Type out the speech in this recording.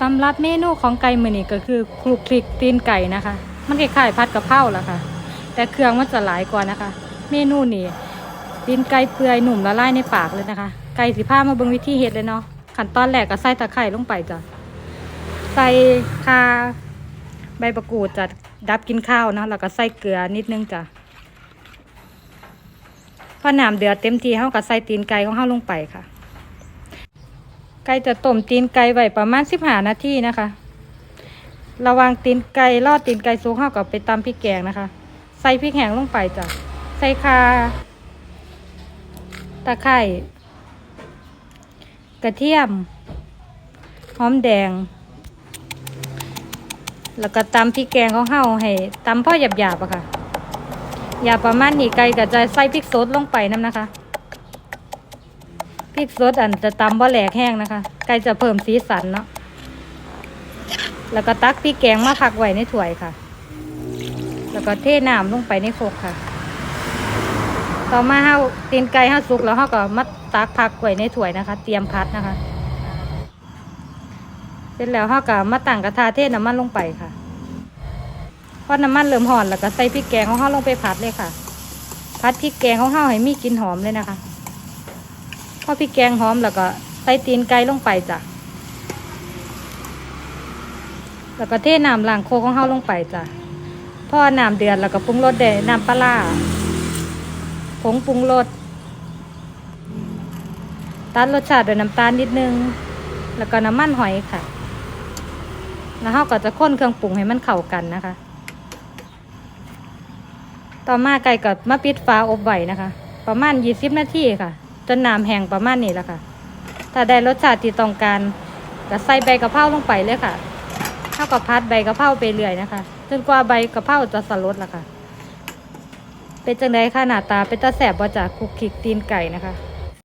สำหรับเมนูของไก่มือนี่ก็คือคลุกคลิกตีนไก่นะคะ มันคล้ายๆผัดกะเพราละค่ะ แต่เครื่องมันจะหลายกว่านะคะ เมนูนี่ตีนไก่เปื่อยหนุ่มละลายในปากเลยนะคะ ไก่สีผ้ามาเบิ่งวิธีเฮ็ดเลยเนาะขั้นตอนแรกก็ใส่ตะไคร้ลงไปจ้ะใส่คาใบประกูดจะดับกินข้าวเนาะแล้วก็ใส่เกลือนิดนึงจ้ะพอน้ำเดือดเต็มทีเฮาก็ใส่ตีนไก่ของเฮาลงไปค่ะ ไก่จะต้มตีนไก่ไว้ประมาณสิบห้านาทีนะคะ ระวังตีนไก่ลอดตีนไก่สุกเข้ากับไปตำพริกแกงนะคะ ใส่พริกแห้งลงไปจ้ะใส่คาตะไคร่กระเทียม หอมแดง แล้วก็ตำพริกแกงของเฮาให้ตำพ่อหยาบๆอะค่ะ อย่าประมาณนี้ไก่ก็จะใส่พริกสดลงไปน้ำนะคะ ริกสดอันจะตำบ่แหลกแห้งนะคะไก่จะเพิ่มสีสันเนาะแล้วก็ตักพริกแกงมาพักไว้ในถ้วยค่ะ แล้วก็เทน้ำลงไปในโคกค่ะ ต่อมาเฮาตีนไก่เฮาสุกแล้วเฮาก็มาตักพักไว้ในถ้วยนะคะ เตรียมพัดนะคะ เสร็จแล้วเฮาก็มาตั้งกระทะเทน้ำมันลงไปค่ะพอน้ำมันเริ่มหอนแล้วก็ใส่พริกแกงของเฮาลงไปผัดเลยค่ะ ผัดพริกแกงของเฮาให้มีกลิ่นหอมเลยนะคะ อพริกแกงหอมแล้วก็ใส่ตีนไก่ลงไปจ้ะ แล้วก็เทน้ำล้างโคของเฮาลงไปจ้ะพอน้ำเดือดแล้วก็ปรุงรสได้น้ำปลาผงปรุงรสตัดรสชาติด้วยน้ำตาลนิดนึง แล้วก็น้ำมันหอยค่ะ แล้วเฮาก็จะค้นเครื่องปรุงให้มันเข้ากันนะคะ ต่อมาไก่ก็มาปิดฝาอบไว้นะคะ ประมาณ 20 นาทีค่ะ จนน้ำแห้งประมาณนี้แล้วค่ะ ถ้าได้รสชาติที่ต้องการก็ใส่ใบกะเพราลงไปเลยค่ะเท่ากับพัดใบกะเพราไปเรื่อยนะคะจนกว่าใบกะเพราจะสลดละค่ะ เป็นจังไดค่ะหน้าตาเป็นตาแสบบ่จากคุกคิกตีนไก่นะคะ